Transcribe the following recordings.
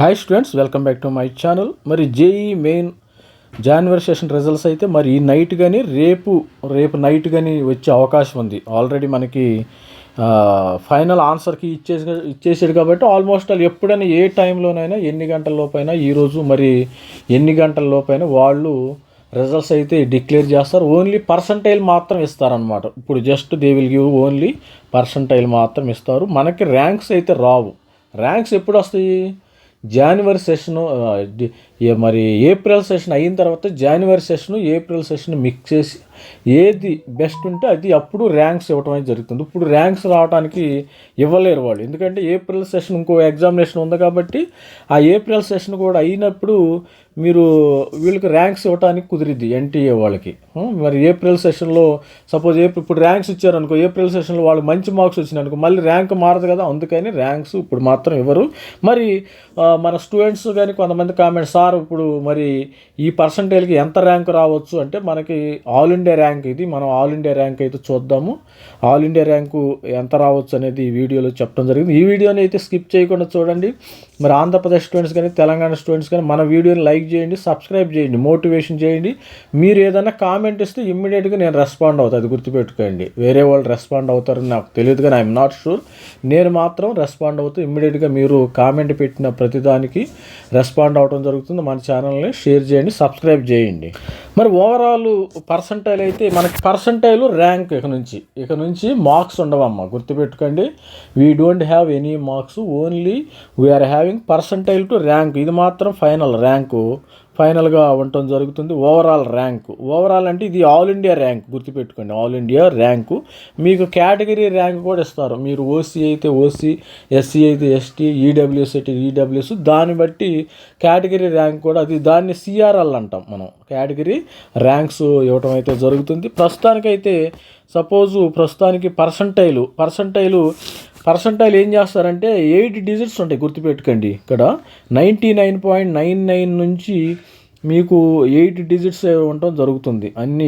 Hi students welcome back to my channel మరి J E main January session results అయితే మరి ఈ night కానీ రేపు రేపు నైట్ కానీ వచ్చే అవకాశం ఉంది. ఆల్రెడీ మనకి ఫైనల్ ఆన్సర్కి ఇచ్చేసి ఇచ్చేసాడు కాబట్టి ఆల్మోస్ట్ వాళ్ళు ఎప్పుడైనా ఏ టైంలోనైనా ఎన్ని గంటల లోపైనా ఈరోజు మరి ఎన్ని గంటల లోపైనా వాళ్ళు రిజల్ట్స్ అయితే డిక్లేర్ చేస్తారు. ఓన్లీ పర్సంటైల్ మాత్రం ఇస్తారనమాట ఇప్పుడు just they will give only percentile మాత్రం ఇస్తారు. మనకి ర్యాంక్స్ అయితే రావు. ర్యాంక్స్ ఎప్పుడు వస్తాయి? జనవరి సెషన్ మరి ఏప్రిల్ సెషన్ అయిన తర్వాత January session April session mix చేసి ఏది బెస్ట్ ఉంటే అది అప్పుడు ర్యాంక్స్ ఇవ్వటం అనేది జరుగుతుంది. ఇప్పుడు ర్యాంక్స్ రావడానికి ఇవ్వలేరు వాళ్ళు. ఎందుకంటే ఏప్రిల్ సెషన్ ఇంకో ఎగ్జామినేషన్ ఉంది కాబట్టి ఆ ఏప్రిల్ సెషన్ కూడా అయినప్పుడు మీరు వీళ్ళకి ర్యాంక్స్ ఇవ్వడానికి కుదిరిద్ది ఎన్టీఏ వాళ్ళకి. మరి ఏప్రిల్ సెషన్లో సపోజ్ ఏప్రిల్ ఇప్పుడు ర్యాంక్స్ ఇచ్చారనుకో ఏప్రిల్ సెషన్లో వాళ్ళు మంచి మార్క్స్ వచ్చినాయి మళ్ళీ ర్యాంక్ మారదు కదా అందుకని ర్యాంక్స్ ఇప్పుడు మాత్రం ఇవ్వరు. మరి మన స్టూడెంట్స్ కానీ కొంతమంది కామెంట్స్ సార్ ఇప్పుడు మరి ఈ పర్సంటేజ్కి ఎంత ర్యాంక్ రావచ్చు అంటే మనకి ఆల్ ఇండియా ర్యాంక్ ఇది. మనం ఆల్ ఇండియా ర్యాంక్ అయితే చూద్దాము. ఆల్ ఇండియా ర్యాంకు ఎంత రావచ్చు అనేది ఈ వీడియోలో చెప్పడం జరిగింది. ఈ వీడియోని అయితే స్కిప్ చేయకుండా చూడండి. మరి ఆంధ్రప్రదేశ్ స్టూడెంట్స్ కానీ తెలంగాణ స్టూడెంట్స్ కానీ మన వీడియోని లైక్ చేయండి సబ్స్క్రైబ్ చేయండి మోటివేషన్ చేయండి. మీరు ఏదైనా కామెంట్ ఇస్తే ఇమ్మీడియట్గా నేను రెస్పాండ్ అవుతాను అది గుర్తుపెట్టుకోండి. వేరే వాళ్ళు రెస్పాండ్ అవుతారని నాకు తెలియదు కానీ ఐఎమ్ నాట్ షూర్ నేను మాత్రం రెస్పాండ్ అవుతూ ఇమ్మీడియట్గా మీరు కామెంట్ పెట్టిన ప్రతిదానికి రెస్పాండ్ అవడం జరుగుతుంది. మన ఛానల్ని షేర్ చేయండి సబ్స్క్రైబ్ చేయండి. మరి ఓవరాల్ పర్సంటైల్ అయితే మనకి పర్సంటైల్ ర్యాంక్ ఇక నుంచి. ఇక నుంచి మార్క్స్ ఉండవమ్మా. గుర్తుపెట్టుకోండి. We don't have any marks only we are having percentile to rank ఇది మాత్రం ఫైనల్ ర్యాంకు ఫైనల్గా ఉండటం జరుగుతుంది. Overall rank. ఓవరాల్ అంటే ఇది ఆల్ ఇండియా ర్యాంక్. గుర్తుపెట్టుకోండి ఆల్ ఇండియా ర్యాంకు. మీకు కేటగిరీ ర్యాంక్ కూడా ఇస్తారు. మీరు ఓసీ అయితే ఓసీ ఎస్సీ అయితే S T E W S అయితే ఈడబ్ల్యూఎస్. దాన్ని బట్టి కేటగిరీ ర్యాంక్ కూడా అది దాన్ని సిఆర్ఎల్ అంటాం మనం. కేటగిరీ ర్యాంక్స్ ఇవ్వటం అయితే జరుగుతుంది. ప్రస్తుతానికైతే సపోజు ప్రస్తుతానికి పర్సంటైలు పర్సంటైలు పర్సంటైల్ ఏం చేస్తారంటే ఎయిట్ డిజిట్స్ ఉంటాయి గుర్తుపెట్టుకోండి ఇక్కడ. Ninety nine point nine nine నుంచి మీకు ఎయిట్ డిజిట్స్ ఉండటం జరుగుతుంది. అన్ని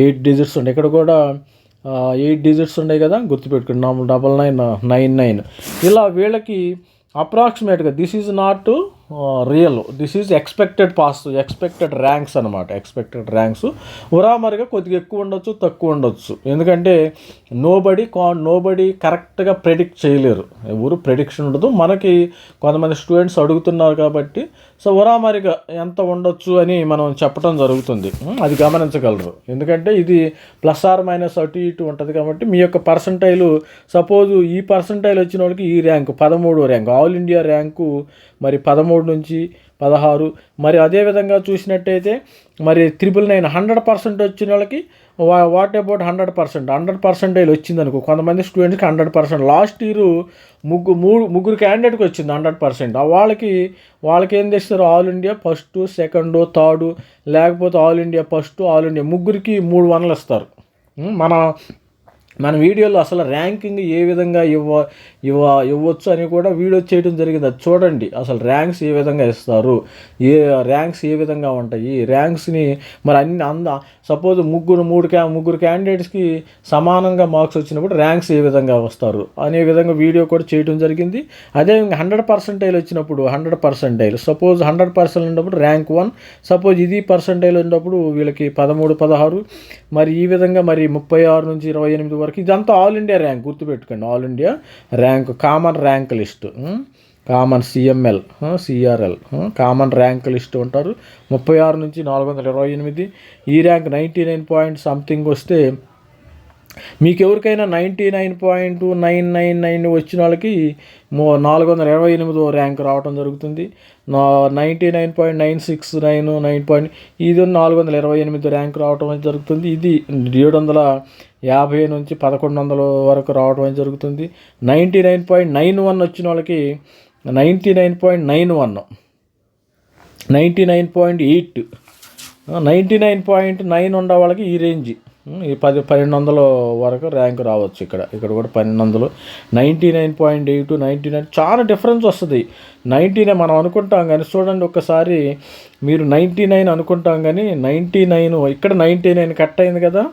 ఎయిట్ డిజిట్స్ ఉంటాయి. ఇక్కడ కూడా ఎయిట్ డిజిట్స్ ఉన్నాయి కదా గుర్తుపెట్టుకోండి. నా డబల్ నైన్ నైన్ నైన్. ఇలా వీళ్ళకి అప్రాక్సిమేట్గా this is not real this is expected pass expected ranks అనమాట ఎక్స్పెక్టెడ్ ర్యాంక్స్ ఉరామరిగా కొద్దిగా ఎక్కువ ఉండొచ్చు తక్కువ ఉండొచ్చు. ఎందుకంటే నోబడి కా నోబడి కరెక్ట్గా ప్రెడిక్ట్ చేయలేరు. ఎవరు ప్రెడిక్షన్ ఉండదు. మనకి కొంతమంది స్టూడెంట్స్ అడుగుతున్నారు కాబట్టి సో ఉరామరిగా ఎంత ఉండొచ్చు అని మనం చెప్పడం జరుగుతుంది. అది గమనించగలరు. ఎందుకంటే ఇది ప్లస్ ఆర్ మైనస్ అటు ఇటు ఉంటుంది కాబట్టి మీ యొక్క పర్సంటైలు సపోజ్ ఈ పర్సంటైల్ వచ్చిన వాళ్ళకి ఈ ర్యాంకు పదమూడో ర్యాంకు ఆల్ ఇండియా ర్యాంకు మరి పదమూడు నుంచి పదహారు. మరి అదేవిధంగా చూసినట్టయితే మరి త్రిపుల్ నైన్ హండ్రెడ్ పర్సెంట్ వచ్చిన వాళ్ళకి వా what about hundred percent hundred percentage వచ్చింది అనుకో. కొంతమంది స్టూడెంట్స్కి హండ్రెడ్ పర్సెంట్ లాస్ట్ ఇయర్ ముగ్గురు మూడు ముగ్గురు క్యాండిడేట్కి వచ్చింది హండ్రెడ్ పర్సెంట్ వాళ్ళకి వాళ్ళకి ఏం తెస్తారు? All India first second third లేకపోతే all India first all India ముగ్గురికి మూడు వనలు ఇస్తారు. మన మన వీడియోలో అసలు ర్యాంకింగ్ ఏ విధంగా ఇవ్వ ఇవ్వ ఇవ్వచ్చు అని కూడా వీడియో చేయడం జరిగింది. అది చూడండి అసలు ర్యాంక్స్ ఏ విధంగా ఇస్తారు ఏ ర్యాంక్స్ ఏ విధంగా ఉంటాయి ర్యాంక్స్ని మరి అన్ని అంద సపోజ్ ముగ్గురు మూడు క్యా ముగ్గురు క్యాండిడేట్స్కి సమానంగా మార్క్స్ వచ్చినప్పుడు ర్యాంక్స్ ఏ విధంగా వస్తారు అనే విధంగా వీడియో కూడా చేయడం జరిగింది. అదే హండ్రెడ్ పర్సెంటైల్ వచ్చినప్పుడు hundred percentile suppose hundred percent ఉన్నప్పుడు ర్యాంక్ వన్ సపోజ్ ఇది పర్సెంటైల్ ఉన్నప్పుడు వీళ్ళకి పదమూడు పదహారు మరి ఈ విధంగా మరి ముప్పై ఆరు నుంచి ఇరవై ఎనిమిది వరకు ఇదంతా ఆల్ ఇండియా ర్యాంక్ గుర్తుపెట్టుకోండి all India rank common rank list common C M L C R L common rank list ఉంటారు ముప్పై ఆరు నుంచి నాలుగు వందల ఇరవై ఎనిమిది. ఈ rank ninety nine point something వస్తే మీకు ఎవరికైనా ninety nine point nine nine nine వచ్చిన వాళ్ళకి మో నాలుగు వందల ఇరవై ఎనిమిదో ర్యాంక్ రావడం జరుగుతుంది. నా ninety nine point nine six nine nine point ఇది నాలుగు వందల ఇరవై ఎనిమిది ర్యాంక్ రావడం అనేది జరుగుతుంది. ఇది ఏడు వందల యాభై నుంచి పదకొండు వందల వరకు రావడం అనేది జరుగుతుంది. Ninety nine point nine one వచ్చిన వాళ్ళకి ninety nine point nine one ninety nine point eight ninety nine point nine ఉండే వాళ్ళకి ఈ రేంజ్. ఈ పది పన్నెండు వందల వరకు ర్యాంక్ రావచ్చు ఇక్కడ. ఇక్కడ కూడా పన్నెండు వందలు ninety nine point eight ninety nine చాలా డిఫరెన్స్ వస్తుంది. నైంటీ నైన్ మనం అనుకుంటాం కానీ చూడండి ఒక్కసారి మీరు నైంటీ నైన్ అనుకుంటాం కానీ నైంటీ నైన్ ఇక్కడ నైంటీ నైన్ కట్ అయింది కదా?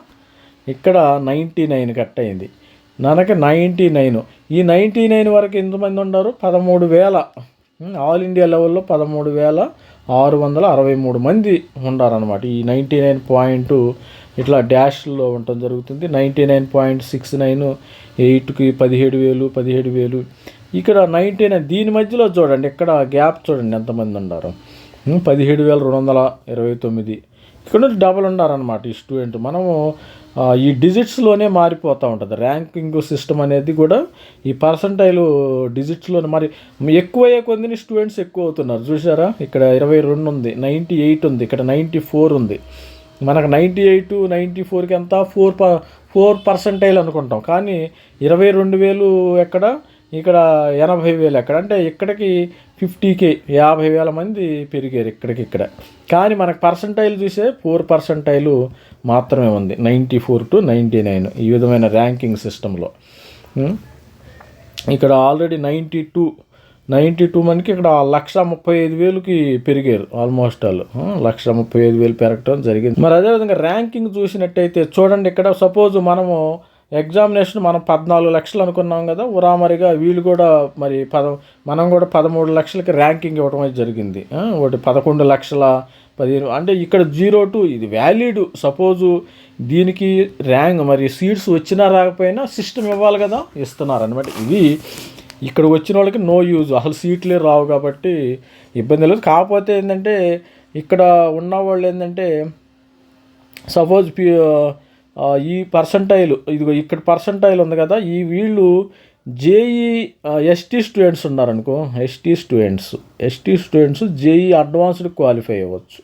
ఇక్కడ నైంటీ నైన్ కట్ అయింది. మనకి నైంటీ నైన్. ఈ నైంటీ నైన్ వరకు ఎంతమంది ఉన్నారు? పదమూడు వేల. ఆల్ ఇండియా లెవెల్లో పదమూడు వేల ఆరు వందల అరవై మూడు మంది ఉన్నారనమాట ఈ నైంటీ నైన్ పాయింట్ ఇట్లా డాష్లో ఉండటం జరుగుతుంది. Ninety nine point six nine ఎయిట్కి పదిహేడు వేలు పదిహేడు వేలు. ఇక్కడ నైంటీ నైన్ దీని మధ్యలో చూడండి ఇక్కడ గ్యాప్ చూడండి ఎంతమంది ఉన్నారు? పదిహేడు వేల రెండు వందల ఇరవై తొమ్మిది. ఇక్కడ నుంచి డబల్ ఉన్నారనమాట ఈ స్టూడెంట్. మనము ఈ డిజిట్స్లోనే మారిపోతూ ఉంటుంది. ర్యాంకింగ్ సిస్టమ్ అనేది కూడా ఈ పర్సంటైల్ డిజిట్స్లోనే మరి ఎక్కువ అయ్యే స్టూడెంట్స్ ఎక్కువ అవుతున్నారు. చూసారా ఇక్కడ ఇరవై రెండు ఉంది నైంటీ ఎయిట్ ఉంది ఇక్కడ నైంటీ ఫోర్ ఉంది. మనకు నైంటీ ఎయిట్ నైంటీ ఫోర్కి ఎంత? ఫోర్ ప ఫోర్ పర్సంటైల్ అనుకుంటాం. కానీ ఇరవై రెండు వేలు ఎక్కడ? ఇక్కడ ఎనభై వేలు ఎక్కడ? అంటే ఇక్కడికి ఫిఫ్టీకే యాభై వేల మంది పెరిగారు ఇక్కడికి ఇక్కడ. కానీ మనకు పర్సంటైల్ చూసే ఫోర్ పర్సంటైలు మాత్రమే ఉంది. Ninety four to ninety nine ఈ విధమైన ర్యాంకింగ్ సిస్టంలో ఇక్కడ already ninety two ninety two మనకి ఇక్కడ లక్ష ముప్పై ఐదు వేలుకి పెరిగారు ఆల్మోస్ట్ ఆల్ లక్ష ముప్పై ఐదు వేలు పెరగటం జరిగింది. మరి అదేవిధంగా ర్యాంకింగ్ చూసినట్టయితే చూడండి ఇక్కడ సపోజ్ మనము ఎగ్జామినేషన్ మనం పద్నాలుగు లక్షలు అనుకున్నాం కదా ఉరామరిగా వీళ్ళు కూడా మరి పద మనం కూడా పదమూడు లక్షలకి ర్యాంకింగ్ ఇవ్వడం అయితే జరిగింది. ఒకటి పదకొండు లక్షల పదిహేను అంటే ఇక్కడ జీరో టు ఇది వ్యాలిడ్. సపోజు దీనికి ర్యాంక్ మరి సీట్స్ వచ్చినా రాకపోయినా సిస్టమ్ ఇవ్వాలి కదా ఇస్తున్నారు అనమాట ఇది ఇక్కడ వచ్చిన వాళ్ళకి నో యూజ్ అసలు సీట్లే రావు కాబట్టి ఇబ్బంది లేదు. కాకపోతే ఏంటంటే ఇక్కడ ఉన్న వాళ్ళు ఏంటంటే సపోజ్ పి- ఈ పర్సంటైల్ ఇదిగో ఇక్కడ పర్సంటైల్ ఉంది కదా ఈ వీళ్ళు JEE ST students ఉన్నారనుకో ST students ST students JEE advanced qualify అవ్వచ్చు.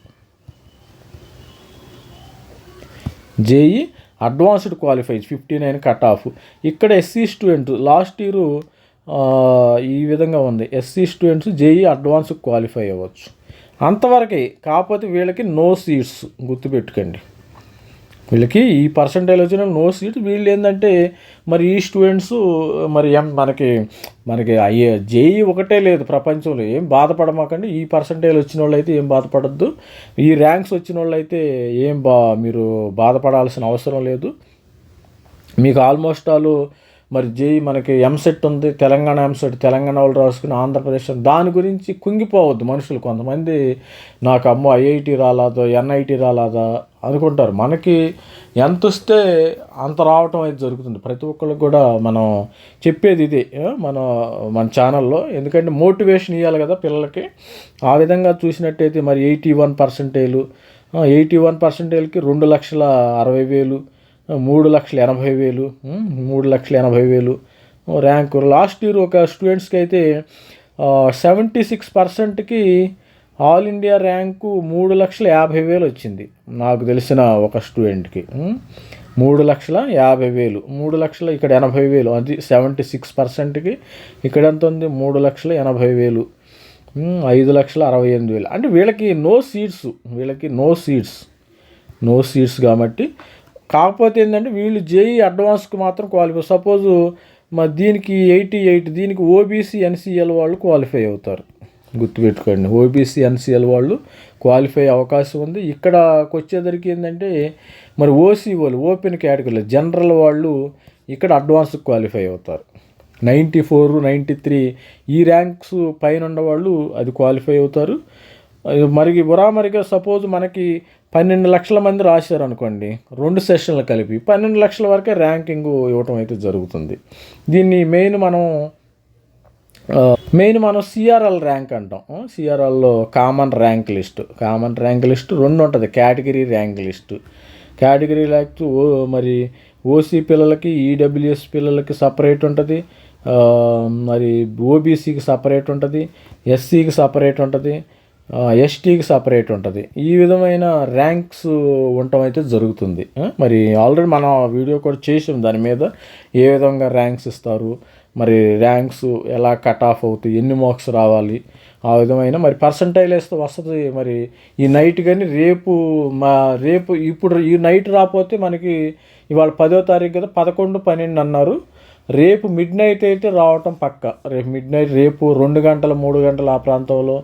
JEE advanced qualify fifty nine cut off ఇక్కడ ఎస్సీ స్టూడెంట్ లాస్ట్ ఇయర్ ఈ విధంగా ఉంది. SC students JEE advance qualify అవ్వచ్చు. అంతవరకే కాకపోతే వీళ్ళకి నో సీట్స్ గుర్తుపెట్టుకోండి. వీళ్ళకి ఈ పర్సంటేజ్ వచ్చిన నో సీట్ వీళ్ళు ఏంటంటే మరి ఈ స్టూడెంట్స్ మరి ఎం మనకి మనకి అయ్యే జేఈ ఒకటే లేదు ప్రపంచంలో. ఏం బాధపడమాకండి. ఈ పర్సంటేజ్ వచ్చిన వాళ్ళు అయితే ఏం బాధపడద్దు. ఈ ర్యాంక్స్ వచ్చిన వాళ్ళు అయితే ఏం బా మీరు బాధపడాల్సిన అవసరం లేదు. మీకు ఆల్మోస్ట్ ఆల్ మరి జేఈ మనకి ఎంసెట్ ఉంది. తెలంగాణ ఎంసెట్ తెలంగాణ వాళ్ళు రాసుకుని ఆంధ్రప్రదేశ్ దాని గురించి కుంగిపోవద్దు మనుషులు కొంతమంది. నాకు అమ్మో ఐఐటి రాలాదో ఎన్ఐటి రాలాదా అనుకుంటారు. మనకి ఎంత వస్తే అంత రావటం అయితే జరుగుతుంది. ప్రతి ఒక్కరికి కూడా మనం చెప్పేది ఇదే. మన మన ఛానల్లో. ఎందుకంటే మోటివేషన్ ఇవ్వాలి కదా పిల్లలకి. ఆ విధంగా చూసినట్టయితే మరి eighty one percentage eighty one పర్సెంటేజ్కి రెండు లక్షల అరవై వేలు మూడు లక్షల ఎనభై వేలు మూడు లక్షల ఎనభై వేలు. ర్యాంకు. లాస్ట్ ఇయర్ ఒక స్టూడెంట్స్కి అయితే సెవెంటీ సిక్స్ పర్సెంట్కి ఆల్ ఇండియా ర్యాంకు మూడు లక్షల యాభై వేలు వచ్చింది. నాకు తెలిసిన ఒక స్టూడెంట్కి. మూడు లక్షల యాభై వేలు. మూడు లక్షల ఇక్కడ ఎనభై వేలు. అది సెవెంటీ సిక్స్ పర్సెంట్కి ఇక్కడ ఎంత ఉంది? మూడు లక్షల ఎనభై వేలు. ఐదు లక్షల అరవై ఎనిమిది వేలు. అంటే వీళ్ళకి నో సీట్స్ వీళ్ళకి నో సీట్స్ నో సీట్స్ కాబట్టి. కాకపోతే ఏంటంటే వీళ్ళు జేఈ అడ్వాన్స్కి మాత్రం క్వాలిఫై సపోజు మరి దీనికి ఎయిటీ ఎయిట్ దీనికి ఓబీసీ ఎన్సీఎల్ వాళ్ళు క్వాలిఫై అవుతారు. గుర్తుపెట్టుకోండి. ఓబీసీ ఎన్సీఎల్ వాళ్ళు క్వాలిఫై అవకాశం ఉంది. ఇక్కడకి వచ్చేసరికి ఏంటంటే మరి ఓసీ వాళ్ళు ఓపెన్ కేటగిరీలో జనరల్ వాళ్ళు ఇక్కడ అడ్వాన్స్ క్వాలిఫై అవుతారు. నైంటీ ఫోర్ నైంటీ త్రీ ఈ ర్యాంక్స్ పైన ఉన్నవాళ్ళు అది క్వాలిఫై అవుతారు. మరి ఉరామరిగా సపోజ్ మనకి పన్నెండు లక్షల మంది రాశారు అనుకోండి రెండు సెషన్లు కలిపి పన్నెండు లక్షల వరకే ర్యాంకింగ్ ఇవ్వటం అయితే జరుగుతుంది. దీన్ని మెయిన్ మనం మెయిన్ మనం సిఆర్ఎల్ ర్యాంక్ అంటాం. సిఆర్ఎల్లో common rank list common rank list రెండు ఉంటుంది. Category rank list category rank ఓ మరి ఓసీ పిల్లలకి ఈడబ్ల్యూఎస్ పిల్లలకి సపరేట్ ఉంటుంది. మరి ఓబీసీకి సపరేట్ ఉంటుంది. ఎస్సీకి సపరేట్ ఉంటుంది. ఎస్టీకి సపరేట్ ఉంటుంది. ఈ విధమైన ర్యాంక్స్ ఉండటం అయితే జరుగుతుంది. మరి ఆల్రెడీ మనం వీడియో కూడా చేసాం. దాని మీద ఏ విధంగా ర్యాంక్స్ ఇస్తారు? మరి ర్యాంక్స్ ఎలా కట్ ఆఫ్ అవుతాయి ఎన్ని మార్క్స్ రావాలి ఆ విధమైన మరి పర్సంటైల్ వేస్తే వస్తుంది మరి. ఈ నైట్ కానీ రేపు మా రేపు ఇప్పుడు ఈ నైట్ రాకపోతే మనకి ఇవాళ పదో తారీఖు కదా పదకొండు పన్నెండు అన్నారు. రేపు మిడ్ నైట్ అయితే రావటం పక్క. రేపు మిడ్ నైట్ రేపు రెండు గంటల మూడు గంటల ఆ ప్రాంతంలో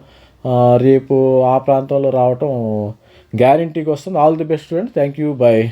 రేపు ఆ ప్రాంతంలో రావటం గ్యారంటీకి వస్తుంది. All the best student thank you bye